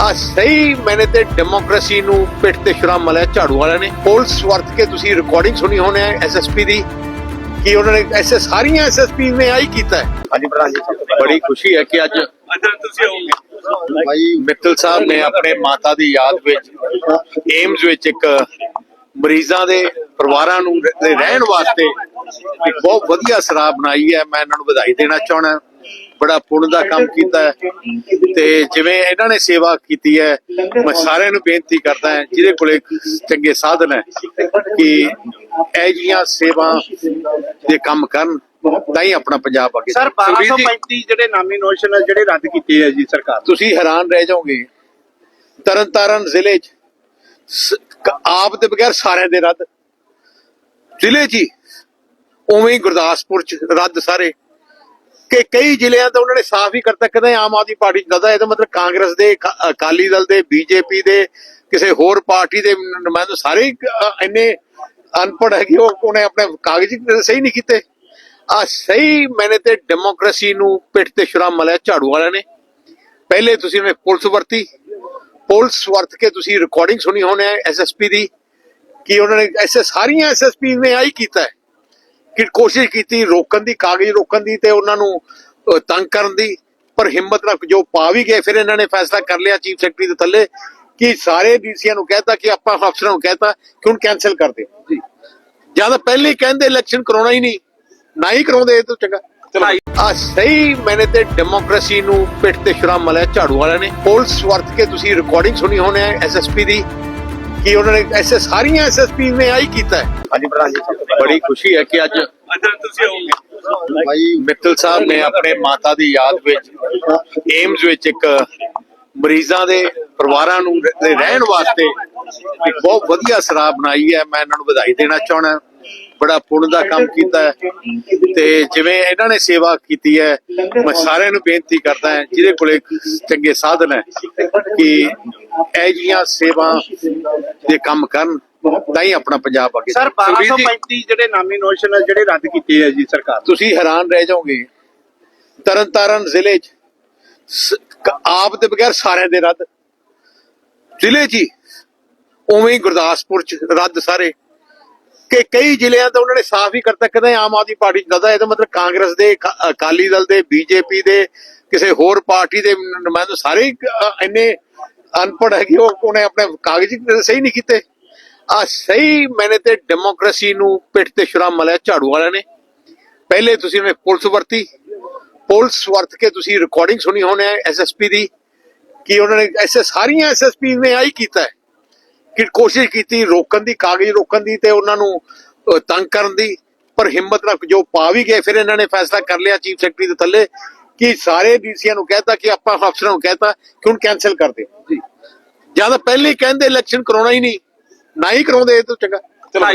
ਆ ਸਹੀ ਮੈਨੇ ਤੇ ਡੈਮੋਕ੍ਰੇਸੀ ਨੂੰ ਪਿੱਠ ਤੇ ਸ਼ੁਰਾ ਮਲਿਆ ਝਾੜੂ ਵਾਲਿਆਂ ਨੇ। ਪੁਲਿਸ ਵਰਤ ਕੇ ਤੁਸੀਂ ਰਿਕਾਰਡਿੰਗ ਸੁਣੀ ਹੋਣੀ ਹੈ ਐਸਐਸਪੀ ਦੀ ਕਿ ਉਹਨਾਂ ਨੇ ਐਸੇ ਸਾਰੀਆਂ ਐਸਐਸਪੀ ਨੇ ਆਈ ਕੀਤਾ ਹੈ। ਹਾਂਜੀ ਪ੍ਰਧਾਨ ਜੀ ਬੜੀ ਖੁਸ਼ੀ ਹੈ ਕਿ ਅੱਜ ਭਾਈ ਮਿੱਤਲ ਸਾਹਿਬ ਨੇ ਆਪਣੇ ਮਾਤਾ ਦੀ ਯਾਦ ਵਿੱਚ ਏਮਜ਼ ਵਿੱਚ ਇੱਕ ਮਰੀਜ਼ਾਂ ਦੇ ਪਰਿਵਾਰਾਂ ਨੂੰ ਰਹਿਣ ਵਾਸਤੇ ਇੱਕ ਬਹੁਤ ਵਧੀਆ ਸਰਾਹ ਬਣਾਈ ਹੈ। ਮੈਂ ਇਹਨਾਂ ਨੂੰ ਵਧਾਈ ਦੇਣਾ ਚਾਹਣਾ ਬੜਾ ਪੁੰਨ ਦਾ ਕੰਮ ਕੀਤਾ ਹੈ। ਤੇ ਜਿਵੇਂ ਇਹਨਾਂ ਨੇ ਸੇਵਾ ਕੀਤੀ ਹੈ ਮੈਂ ਸਾਰਿਆਂ ਨੂੰ ਬੇਨਤੀ ਕਰਦਾ ਹਾਂ ਜਿਹਦੇ ਕੋਲੇ ਚੰਗੇ ਸਾਧਨ ਹੈ ਕਿ ਇਹ ਜੀਆਂ ਸੇਵਾ ਦੇ ਕੰਮ ਕਰਨ ਤਾਂ ਹੀ ਆਪਣਾ ਪੰਜਾਬ ਅੱਗੇ ਸਰ ਸੁਖਬੀਰ ਜੀ, 1235 ਜਿਹੜੇ ਨਾਮੀਨੇਸ਼ਨ ਜਿਹੜੇ ਰੱਦ ਕੀਤੇ ਹੈ ਜੀ ਸਰਕਾਰ। ਤੁਸੀਂ ਹੈਰਾਨ ਰਹਿ ਜਾਓਗੇ। ਤਰਨਤਾਰਨ ਜ਼ਿਲ੍ਹੇ 'ਚ ਆਪ ਦੇ ਬਗੈਰ ਸਾਰਿਆਂ ਦੇ ਰੱਦ। ਜ਼ਿਲ੍ਹੇ 'ਚ ਉਵੇਂ ਹੀ ਗੁਰਦਾਸਪੁਰ 'ਚ ਰੱਦ ਸਾਰੇ। ਕਿ ਕਈ ਜ਼ਿਲ੍ਹਿਆਂ ਤੋਂ ਉਹਨਾਂ ਨੇ ਸਾਫ਼ ਹੀ ਕਰਤਾ, ਕਹਿੰਦੇ ਆਮ ਆਦਮੀ ਪਾਰਟੀ 'ਚ ਇਹਦਾ ਮਤਲਬ ਕਾਂਗਰਸ ਦੇ ਅਕਾਲੀ ਦਲ ਦੇ, ਬੀਜੇਪੀ ਦੇ, ਕਿਸੇ ਹੋਰ ਪਾਰਟੀ ਦੇ ਨੁਮਾਇੰਦੇ ਸਾਰੇ ਇੰਨੇ ਅਨਪੜ੍ਹ ਹੈ ਕਿ ਉਹ ਉਹਨੇ ਆਪਣੇ ਕਾਗਜ਼ ਸਹੀ ਨਹੀਂ ਕੀਤੇ। ਆ ਸਹੀ ਮੈਨੇ ਤੇ ਡੈਮੋਕ੍ਰੇਸੀ ਨੂੰ ਪਿੱਠ ਤੇ ਸ਼ੁਰਾ ਮਲਿਆ ਝਾੜੂ ਵਾਲਿਆਂ ਨੇ। ਪਹਿਲੇ ਤੁਸੀਂ ਨੇ ਪੁਲਿਸ ਵਰਤੀ, ਪੁਲਿਸ ਵਰਤ ਕੇ ਤੁਸੀਂ ਰਿਕਾਰਡਿੰਗ ਸੁਣੀ ਹੋਣੀ ਹੈ ਐਸਐਸਪੀ ਦੀ, ਕਿ ਉਹਨਾਂ ਨੇ ਐਸੇ ਸਾਰੀਆਂ ਐਸਐਸਪੀ ਨੇ ਆਈ ਕੀਤਾ ਹੈ। ਕਿ ਕੋਸ਼ਿਸ਼ ਕੀਤੀ ਰੋਕਣ ਦੀ ਕਾਗਜ਼ ਰੋਕਣ ਦੀ ਤੇ ਉਹਨਾਂ ਨੂੰ ਤੰਗ ਕਰਨ ਦੀ ਪਰ ਹਿੰਮਤ ਨਾਲ ਜੋ ਪਾ ਵੀ ਗਏ ਫਿਰ ਇਹਨਾਂ ਨੇ ਫੈਸਲਾ ਕਰ ਲਿਆ ਚੀਫ ਸੈਕਟਰੀ ਦੇ ਥੱਲੇ ਕਿ ਸਾਰੇ ਡੀਸੀਆਂ ਨੂੰ ਕਹਿਤਾ ਕਿ ਆਪਾਂ ਅਫਸਰਾਂ ਨੂੰ ਕਹਿਤਾ ਕਿ ਹੁਣ ਕੈਨਸਲ ਕਰ ਦਿਓ। ਜੀ। ਜਾਂ ਤਾਂ ਪਹਿਲੇ ਕਹਿੰਦੇ ਇਲੈਕਸ਼ਨ ਕਰਾਉਣਾ ਹੀ ਨਹੀਂ ਨਾ ਹੀ ਕਰਾਉਂਦੇ ਇਹ ਤੋਂ ਚੰਗਾ। ਆ ਸਹੀ ਮੈਨੇ ਤੇ ਡੈਮੋਕ੍ਰੇਸੀ ਨੂੰ ਪਿੱਠ ਤੇ ਸ਼ੁਰਾ ਮਲਿਆ ਝਾੜੂ ਵਾਲਿਆਂ ਨੇ। ਪੁਲਿਸ ਵਰਤ ਕੇ ਤੁਸੀਂ ਰਿਕਾਰਡਿੰਗ ਸੁਣੀ ਹੋਣੀ ਹੈ ਐਸਐਸਪੀ ਦੀ। ਕਿ ਉਹਨਾਂ ਨੇ ਐਸੇ ਸਾਰੀਆਂ ਐਸਐਸਪੀ ਨੇ ਆਈ ਕੀਤਾ ਹੈ। ਹਾਂਜੀ ਪ੍ਰਧਾਨ ਜੀ ਬੜੀ ਖੁਸ਼ੀ ਹੈ ਕਿ ਅੱਜ ਭਾਈ ਮਿੱਤਲ ਸਾਹਿਬ ਨੇ ਆਪਣੇ ਮਾਤਾ ਦੀ ਯਾਦ ਵਿੱਚ ਏਮਜ਼ ਵਿੱਚ ਇੱਕ ਮਰੀਜ਼ਾਂ ਦੇ ਪਰਿਵਾਰਾਂ ਨੂੰ ਰਹਿਣ ਵਾਸਤੇ ਇੱਕ ਬਹੁਤ ਵਧੀਆ ਸਰਾਹ ਬਣਾਈ ਹੈ। ਮੈਂ ਇਹਨਾਂ ਨੂੰ ਵਧਾਈ ਦੇਣਾ ਚਾਹਣਾ ਬੜਾ ਪੁੰਨ ਦਾ ਕੰਮ ਕੀਤਾ ਹੈ। ਤੇ ਜਿਵੇਂ ਇਹਨਾਂ ਨੇ ਸੇਵਾ ਕੀਤੀ ਹੈ ਮੈਂ ਸਾਰਿਆਂ ਨੂੰ ਬੇਨਤੀ ਕਰਦਾ ਹਾਂ ਜਿਹਦੇ ਕੋਲੇ ਚੰਗੇ ਸਾਧਨ ਹੈ ਕਿ ਇਹ ਜੀਆਂ ਸੇਵਾ ਦੇ ਕੰਮ ਕਰਨ ਤਾਂ ਹੀ ਆਪਣਾ ਪੰਜਾਬ ਅੱਗੇ ਸਰ ਸੁਖਬੀਰ ਜੀ, 1235 ਜਿਹੜੇ ਨਾਮੀਨੇਸ਼ਨ ਜਿਹੜੇ ਰੱਦ ਕੀਤੇ ਹੈ ਜੀ ਸਰਕਾਰ। ਤੁਸੀਂ ਹੈਰਾਨ ਰਹਿ ਜਾਓਗੇ। ਤਰਨਤਾਰਨ ਜ਼ਿਲ੍ਹੇ 'ਚ ਆਪ ਦੇ ਬਗੈਰ ਸਾਰਿਆਂ ਦੇ ਰੱਦ। ਜ਼ਿਲ੍ਹੇ 'ਚ ਉਵੇਂ ਹੀ ਗੁਰਦਾਸਪੁਰ 'ਚ ਰੱਦ ਸਾਰੇ। ਕਿ ਕਈ ਜ਼ਿਲ੍ਹਿਆਂ ਤੋਂ ਉਹਨਾਂ ਨੇ ਸਾਫ਼ ਹੀ ਕਰਤਾ, ਕਹਿੰਦੇ ਆਮ ਆਦਮੀ ਪਾਰਟੀ 'ਚ ਦਦਾ ਇਹਦਾ ਮਤਲਬ ਕਾਂਗਰਸ ਦੇ ਅਕਾਲੀ ਦਲ ਦੇ, ਬੀਜੇਪੀ ਦੇ, ਕਿਸੇ ਹੋਰ ਪਾਰਟੀ ਦੇ ਨੁਮਾਇੰਦੇ ਸਾਰੇ ਇੰਨੇ ਅਨਪੜ੍ਹ ਹੈ ਕਿ ਉਹ ਉਹਨੇ ਆਪਣੇ ਕਾਗਜ਼ ਸਹੀ ਨਹੀਂ ਕੀਤੇ। ਆ ਸਹੀ ਮੈਨੇ ਤੇ ਡੈਮੋਕ੍ਰੇਸੀ ਨੂੰ ਪਿੱਠ ਤੇ ਸ਼ੁਰਾ ਮਲਿਆ ਝਾੜੂ ਵਾਲਿਆਂ ਨੇ। ਪਹਿਲੇ ਤੁਸੀਂ ਨੇ ਪੁਲਿਸ ਵਰਤੀ, ਪੁਲਿਸ ਵਰਤ ਕੇ ਤੁਸੀਂ ਰਿਕਾਰਡਿੰਗ ਸੁਣੀ ਹੋਣੀ ਹੈ ਐਸਐਸਪੀ ਦੀ, ਕਿ ਉਹਨਾਂ ਨੇ ਐਸੇ ਸਾਰੀਆਂ ਐਸਐਸਪੀ ਨੇ ਆਈ ਕੀਤਾ ਹੈ। ਕਿ ਕੋਸ਼ਿਸ਼ ਕੀਤੀ ਰੋਕਣ ਦੀ ਕਾਗਜ਼ ਰੋਕਣ ਦੀ ਤੇ ਉਹਨਾਂ ਨੂੰ ਤੰਗ ਕਰਨ ਦੀ ਪਰ ਹਿੰਮਤ ਨਾਲ ਜੋ ਪਾ ਵੀ ਗਏ ਫਿਰ ਇਹਨਾਂ ਨੇ ਫੈਸਲਾ ਕਰ ਲਿਆ ਚੀਫ ਸੈਕਟਰੀ ਦੇ ਥੱਲੇ ਕਿ ਸਾਰੇ ਡੀਸੀਆਂ ਨੂੰ ਕਹਿਤਾ ਕਿ ਆਪਾਂ ਅਫਸਰਾਂ ਨੂੰ ਕਹਿਤਾ ਕਿ ਹੁਣ ਕੈਨਸਲ ਕਰ ਦਿਓ। ਜੀ। ਜਾਂ ਤਾਂ ਪਹਿਲੇ ਕਹਿੰਦੇ ਇਲੈਕਸ਼ਨ ਕਰਾਉਣਾ ਹੀ ਨਹੀਂ ਨਾ ਹੀ ਕਰਾਉਂਦੇ ਇਹ ਤੋਂ ਚੰਗਾ। ਚਲੋ।